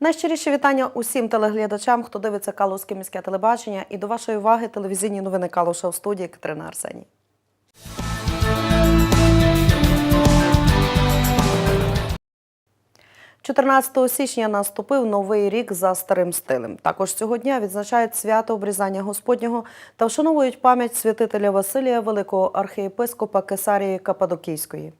Найщиріші вітання усім телеглядачам, хто дивиться Калузьке міське телебачення. І до вашої уваги телевізійні новини Калуша в студії Катерина Арсеній. – 14 січня наступив новий рік за старим стилем. Також цього дня відзначають свято обрізання Господнього та вшановують пам'ять святителя Василія Великого архієпископа Кесарії Кападокійської.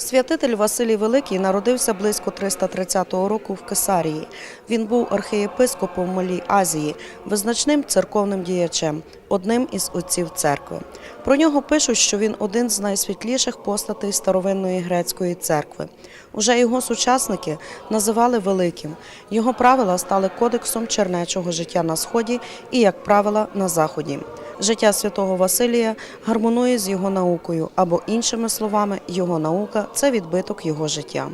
Святитель Василій Великий народився близько 330 року в Кесарії. Він був архієпископом Малій Азії, визначним церковним діячем, одним із отців церкви. Про нього пишуть, що він один з найсвітліших постатей старовинної грецької церкви. Уже його сучасники називали великим. Його правила стали кодексом чернечого життя на сході і, як правила, на заході. Життя святого Василія гармонує з його наукою, або іншими словами, його наука це відбиток його життя.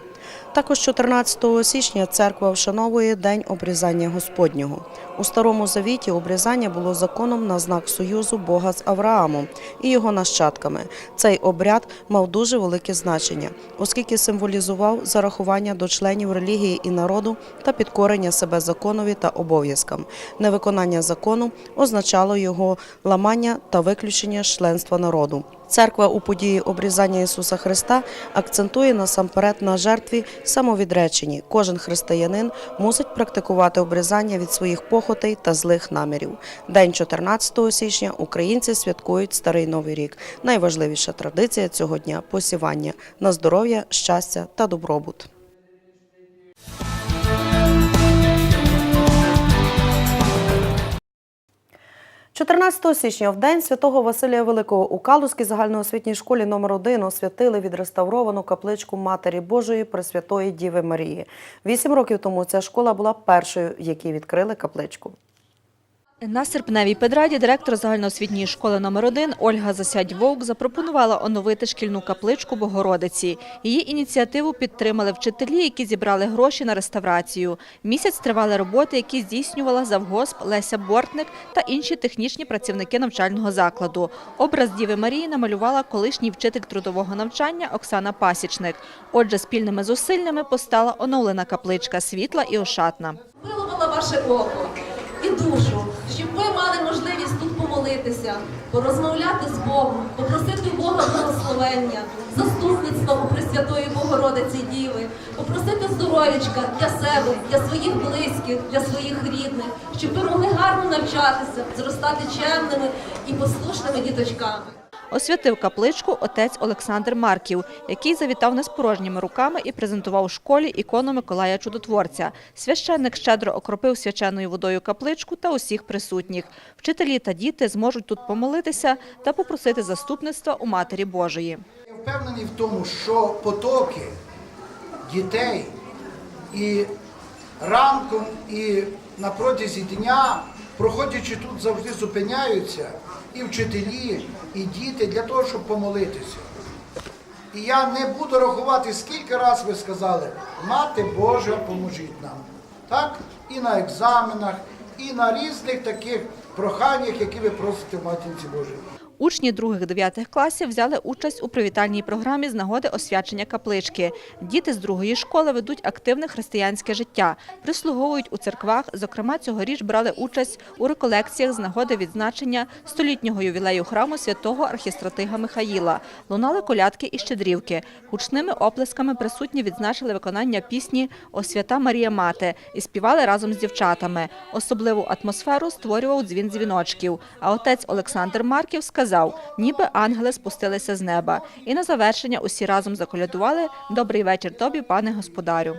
Також 14 січня церква вшановує День обрізання Господнього. У Старому Завіті обрізання було законом на знак союзу Бога з Авраамом і його нащадками. Цей обряд мав дуже велике значення, оскільки символізував зарахування до членів релігії і народу та підкорення себе законові та обов'язкам. Невиконання закону означало його ламання та виключення членства народу. Церква у події обрізання Ісуса Христа акцентує насамперед на жертві самовідреченні. Кожен християнин мусить практикувати обрізання від своїх похотей та злих намірів. День 14 січня українці святкують Старий Новий рік. Найважливіша традиція цього дня посівання на здоров'я, щастя та добробут. 14 січня, в день святого Василія Великого у Калузькій загальноосвітній школі номер 1 освятили відреставровану капличку Матері Божої Пресвятої Діви Марії. Вісім років тому ця школа була першою, в якій відкрили капличку. На серпневій педраді директор загальноосвітньої школи номер 1 Ольга Засядь-Вовк запропонувала оновити шкільну капличку Богородиці. Її ініціативу підтримали вчителі, які зібрали гроші на реставрацію. Місяць тривали роботи, які здійснювала завгосп Леся Бортник та інші технічні працівники навчального закладу. Образ Діви Марії намалювала колишній вчитель трудового навчання Оксана Пасічник. Отже, спільними зусиллями постала оновлена капличка світла і ошатна. виловила ваше око і душу, щоб ви мали можливість тут помолитися, порозмовляти з Богом, попросити Бога благословення, заступництва у Пресвятої Богородиці Діви, попросити здоров'ячка для себе, для своїх близьких, для своїх рідних, щоб ви могли гарно навчатися, зростати чемними і послушними діточками. Освятив капличку отець Олександр Марків, який завітав не з порожніми руками і презентував школі ікону Миколая Чудотворця. Священник щедро окропив свяченою водою капличку та усіх присутніх. Вчителі та діти зможуть тут помолитися та попросити заступництва у Матері Божої. Я впевнений в тому, що потоки дітей і ранком, і на протязі дня, проходячи тут, завжди зупиняються і вчителі, і діти для того, щоб помолитися. І я не буду рахувати, скільки раз ви сказали, Мати Божа, поможіть нам. Так? І на екзаменах, і на різних таких проханнях, які ви просите в Матінці Божій. Учні других-дев'ятих класів взяли участь у привітальній програмі з нагоди освячення каплички. Діти з другої школи ведуть активне християнське життя, прислуговують у церквах. Зокрема, цьогоріч брали участь у реколекціях з нагоди відзначення столітнього ювілею храму святого архістратига Михаїла. Лунали колядки і щедрівки. Гучними оплесками присутні відзначили виконання пісні «О свята Марія Мати» і співали разом з дівчатами. Особливу атмосферу створював дзвін дзвіночків. А отець Олександр Марків сказав, ніби ангели спустилися з неба. І на завершення усі разом заколядували «Добрий вечір тобі, пане господарю».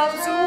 loves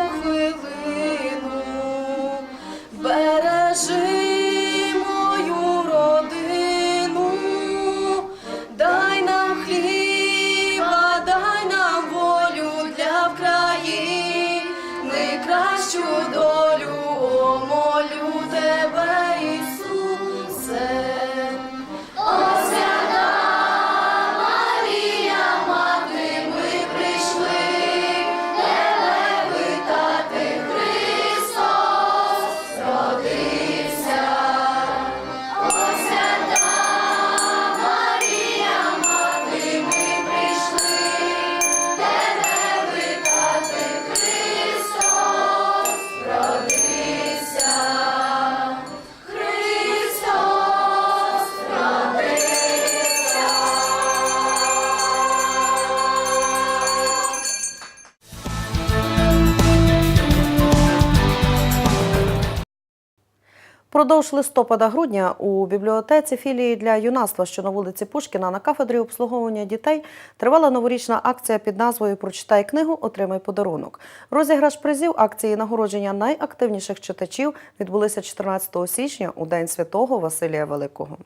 Продовж листопада-грудня у бібліотеці філії для юнацтва, що на вулиці Пушкіна на кафедрі обслуговування дітей, тривала новорічна акція під назвою Прочитай книгу, отримай подарунок. Розіграш призів акції нагородження найактивніших читачів відбулися 14 січня у День святого Василія Великого.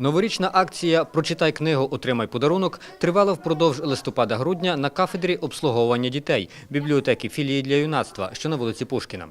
Новорічна акція Прочитай книгу, отримай подарунок тривала впродовж листопада-грудня на кафедрі обслуговування дітей бібліотеки філії для юнацтва, що на вулиці Пушкіна.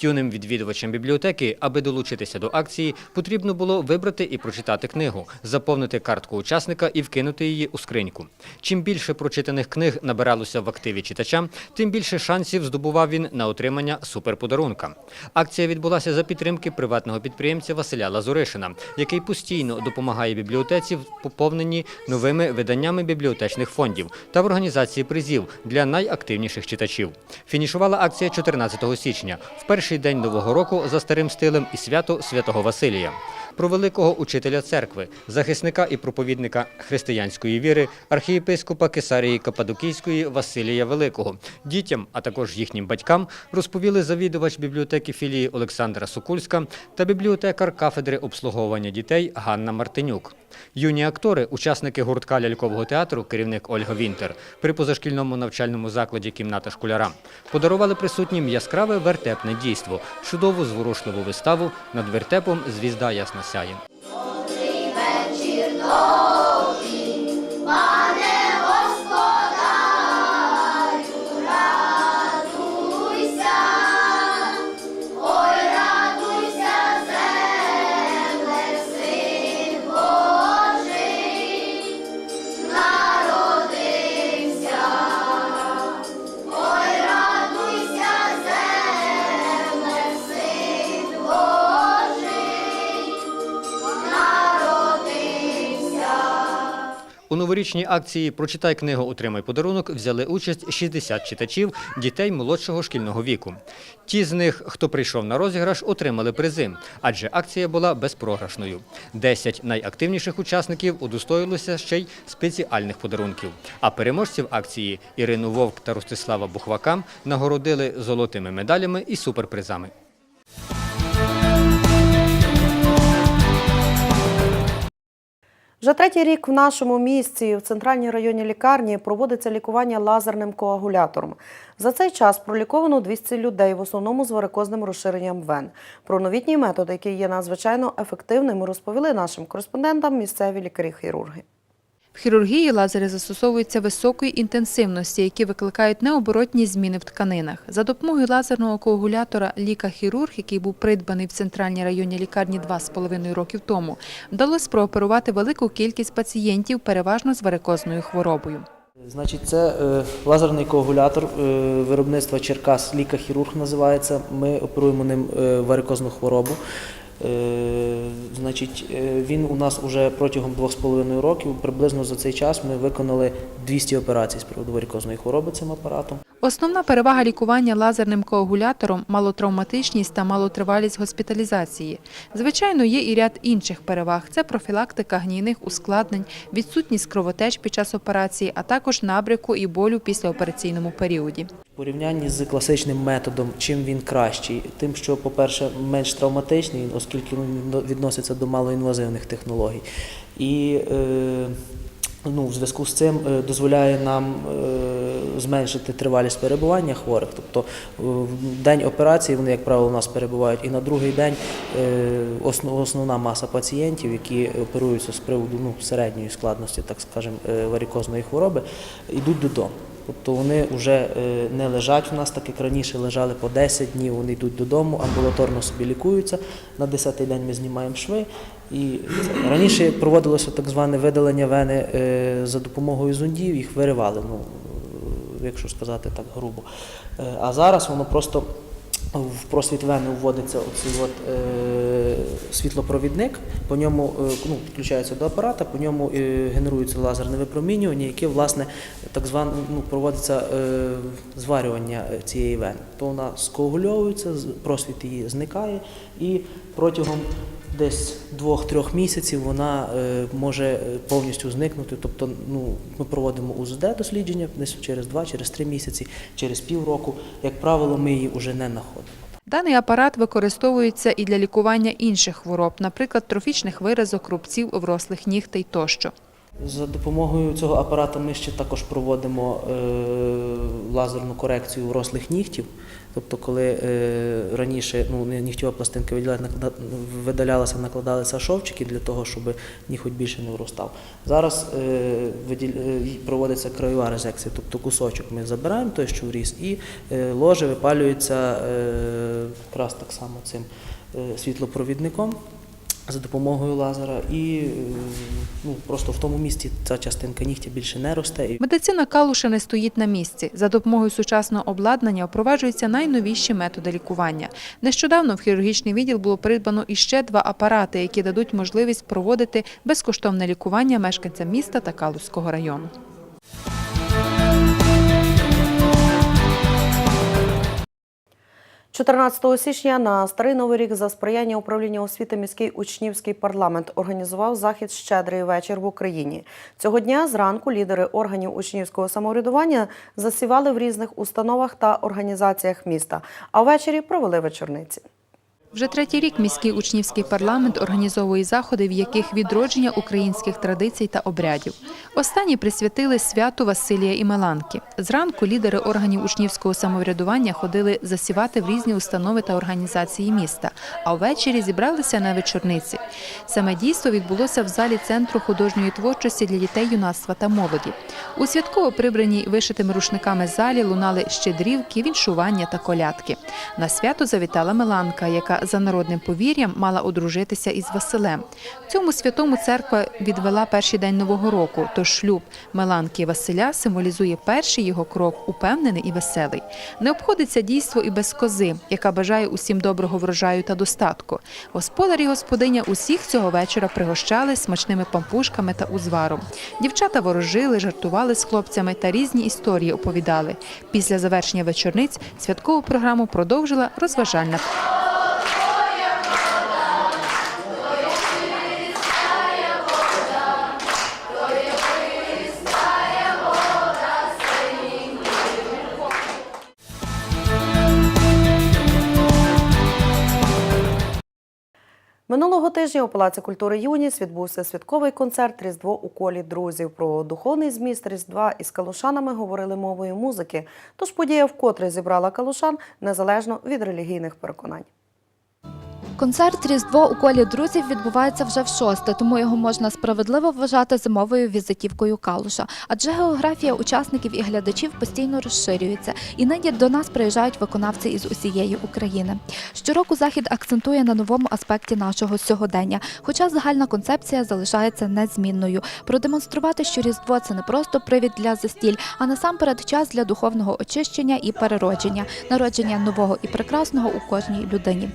Юним відвідувачам бібліотеки, аби долучитися до акції, потрібно було вибрати і прочитати книгу, заповнити картку учасника і вкинути її у скриньку. Чим більше прочитаних книг набиралося в активі читача, тим більше шансів здобував він на отримання суперподарунка. Акція відбулася за підтримки приватного підприємця Василя Лазуришина, який постійно допомагає бібліотеці в поповненні новими виданнями бібліотечних фондів та в організації призів для найактивніших читачів. Фінішувала акція 14 січня, в перший день нового року за старим стилем і свято Святого Василія. Про великого учителя церкви, захисника і проповідника християнської віри, архієпископа Кесарії Кападокійської Василія Великого. Дітям, а також їхнім батькам, розповіли завідувач бібліотеки філії Олександра Сокульська та бібліотекар кафедри обслуговування дітей Ганна Мартинюк. Юні актори, учасники гуртка лялькового театру, керівник Ольга Вінтер, при позашкільному навчальному закладі кімната школяра, подарували присутнім яскраве вертепне дійство, чудову зворушливу виставу над вертепом Звізда ясна сяє. У новорічній акції Прочитай книгу, отримай подарунок взяли участь 60 читачів дітей молодшого шкільного віку. Ті з них, хто прийшов на розіграш, отримали призи, адже акція була безпрограшною. 10 найактивніших учасників удостоїлося ще й спеціальних подарунків. А переможців акції Ірину Вовк та Ростислава Бухвака нагородили золотими медалями і суперпризами. Вже третій рік в нашому місці в центральній районній лікарні проводиться лікування лазерним коагулятором. За цей час проліковано 200 людей, в основному з варикозним розширенням вен. Про новітній метод, який є надзвичайно ефективним, розповіли нашим кореспондентам місцеві лікарі-хірурги. Хірургії лазери застосовуються високої інтенсивності, які викликають необоротні зміни в тканинах. За допомогою лазерного коагулятора лікар-хірург, який був придбаний в центральній районній лікарні 2,5 років тому, вдалося прооперувати велику кількість пацієнтів, переважно з варикозною хворобою. Значить, це е, лазерний коагулятор е, виробництва Черкас лікар-хірург називається. Ми оперуємо ним е, варикозну хворобу. Е, значить, е, він у нас уже протягом 2,5 років, приблизно за цей час ми виконали 200 операцій з приводу варикозної хвороби цим апаратом. Основна перевага лікування лазерним коагулятором – малотравматичність та малотривалість госпіталізації. Звичайно, є і ряд інших переваг – це профілактика гнійних ускладнень, відсутність кровотеч під час операції, а також набряку і болю після операційному періоді. Порівнянні з класичним методом, чим він кращий? Тим, що, по-перше, менш травматичний, оскільки він відноситься до малоінвазивних технологій. І е, ну, в зв'язку з цим е, дозволяє нам е, зменшити тривалість перебування хворих. Тобто в день операції вони, як правило, у нас перебувають, і на другий день основ- основна маса пацієнтів, які оперуються з приводу ну, середньої складності, так скажемо, варикозної хвороби, йдуть додому. Тобто вони вже е, не лежать у нас, так як раніше лежали по 10 днів, вони йдуть додому, амбулаторно собі лікуються. На 10-й день ми знімаємо шви. І раніше проводилося так зване видалення вени е, за допомогою зондів, їх виривали, ну, якщо сказати так грубо. Е, А зараз воно просто в просвіт вени вводиться оцей от, е, світлопровідник, по ньому е, ну, підключається до апарата, по ньому е, генерується лазерне випромінювання, яке власне так зване ну, проводиться е, зварювання цієї вени. То вона скоагульовується, з- просвіт її зникає, і протягом десь двох-трьох місяців вона е, може е, повністю зникнути. Тобто, ну, ми проводимо УЗД дослідження десь через два, через три місяці, через півроку. Як правило, ми її вже не знаходимо. Даний апарат використовується і для лікування інших хвороб, наприклад, трофічних виразок, рубців, врослих нігтей тощо. За допомогою цього апарата ми ще також проводимо е, лазерну корекцію врослих нігтів. Тобто, коли е, раніше ну, нігтєва пластинка видалялася, накладалися шовчики для того, щоб ніготь більше не вростав. Зараз е, проводиться краєва резекція, тобто кусочок ми забираємо той, що вріс, і ложе випалюється якраз так само цим світлопровідником за допомогою лазера, і е, ну, просто в тому місці ця частинка нігтя більше не росте. Медицина Калуша не стоїть на місці. За допомогою сучасного обладнання впроваджуються найновіші методи лікування. Нещодавно в хірургічний відділ було придбано іще два апарати, які дадуть можливість проводити безкоштовне лікування мешканцям міста та Калузького району. – 14 січня на Старий Новий рік за сприяння управління освіти міський учнівський парламент організував захід «Щедрий вечір в Україні». Цього дня зранку лідери органів учнівського самоврядування засівали в різних установах та організаціях міста, а ввечері провели вечорниці. Вже третій рік міський учнівський парламент організовує заходи, в яких відродження українських традицій та обрядів. Останні присвятили святу Василія і Меланки. Зранку лідери органів учнівського самоврядування ходили засівати в різні установи та організації міста, а ввечері зібралися на вечорниці. Саме дійство відбулося в залі Центру художньої творчості для дітей, юнацтва та молоді. У святково прибраній вишитими рушниками залі лунали щедрівки, віншування та колядки. На свято завітала Меланка, яка за народним повір'ям мала одружитися із Василем. Цьому святому церква відвела перший день нового року. Тож шлюб Меланки Василя символізує перший його крок, упевнений і веселий. Не обходиться дійство і без кози, яка бажає усім доброго врожаю та достатку. Господар і господиня усіх цього вечора пригощали смачними пампушками та узваром. Дівчата ворожили, жартували з хлопцями та різні історії оповідали. Після завершення вечорниць святкову програму продовжила розважальна. Минулого тижня у Палаці культури Юніс відбувся святковий концерт Різдво у колі друзів. Про духовний зміст Різдва із калушанами говорили мовою музики. Тож подія вкотре зібрала калушан незалежно від релігійних переконань. Концерт Різдво у колі друзів відбувається вже в шосте, тому його можна справедливо вважати зимовою візитівкою Калуша. Адже географія учасників і глядачів постійно розширюється, і нині до нас приїжджають виконавці із усієї України. Щороку захід акцентує на новому аспекті нашого сьогодення, хоча загальна концепція залишається незмінною. Продемонструвати, що Різдво це не просто привід для застіль, а насамперед час для духовного очищення і переродження, народження нового і прекрасного у кожній людині.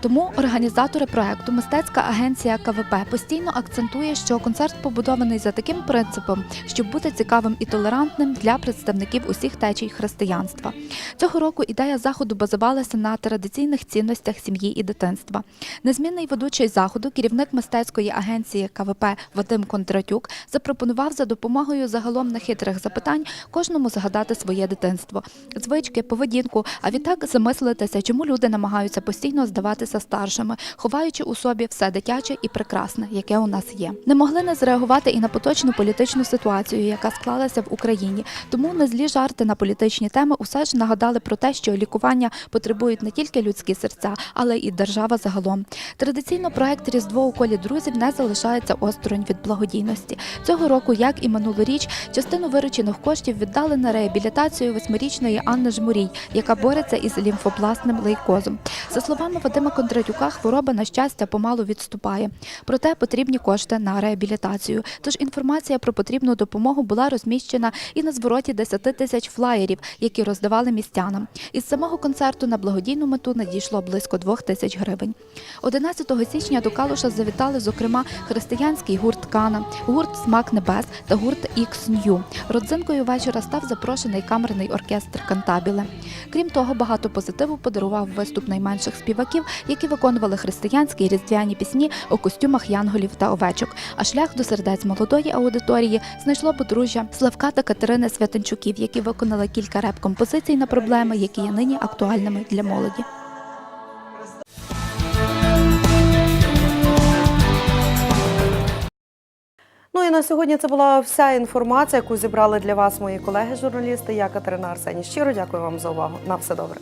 Тому організатори проекту Мистецька агенція КВП постійно акцентує, що концерт побудований за таким принципом, щоб бути цікавим і толерантним для представників усіх течій християнства. Цього року ідея заходу базувалася на традиційних цінностях сім'ї і дитинства. Незмінний ведучий заходу, керівник мистецької агенції КВП Вадим Кондратюк, запропонував за допомогою загалом нехитрих запитань кожному згадати своє дитинство, звички, поведінку, а відтак замислитися, чому люди намагаються постійно здаватися старшими, ховаючи у собі все дитяче і прекрасне, яке у нас є. Не могли не зреагувати і на поточну політичну ситуацію, яка склалася в Україні. Тому не злі жарти на політичні теми усе ж нагадали про те, що лікування потребують не тільки людські серця, але і держава загалом. Традиційно проект Різдво у колі друзів не залишається осторонь від благодійності. Цього року, як і минулоріч, частину виручених коштів віддали на реабілітацію восьмирічної Анни Жмурій, яка бореться із лімфобластним лейкозом. За словами Вадима Кондратюка, хвороба на щастя помалу відступає. Проте потрібні кошти на реабілітацію. Тож інформація про потрібну допомогу була розміщена і на звороті 10 тисяч флаєрів, які роздавали містянам. Із самого концерту на благодійну мету надійшло близько 2 тисяч гривень. 11 січня до Калуша завітали, зокрема, християнський гурт Кана, гурт Смак Небес та гурт Ікс Нью. Родзинкою вечора став запрошений камерний оркестр Кантабіле. Крім того, багато позитиву подарував виступ найменших співаків, які виконували виконували християнські і різдвяні пісні у костюмах янголів та овечок. А шлях до сердець молодої аудиторії знайшло подружжя Славка та Катерини Святенчуків, які виконали кілька реп-композицій на проблеми, які є нині актуальними для молоді. Ну і на сьогодні це була вся інформація, яку зібрали для вас мої колеги-журналісти. Я Катерина Арсені. Щиро дякую вам за увагу. На все добре.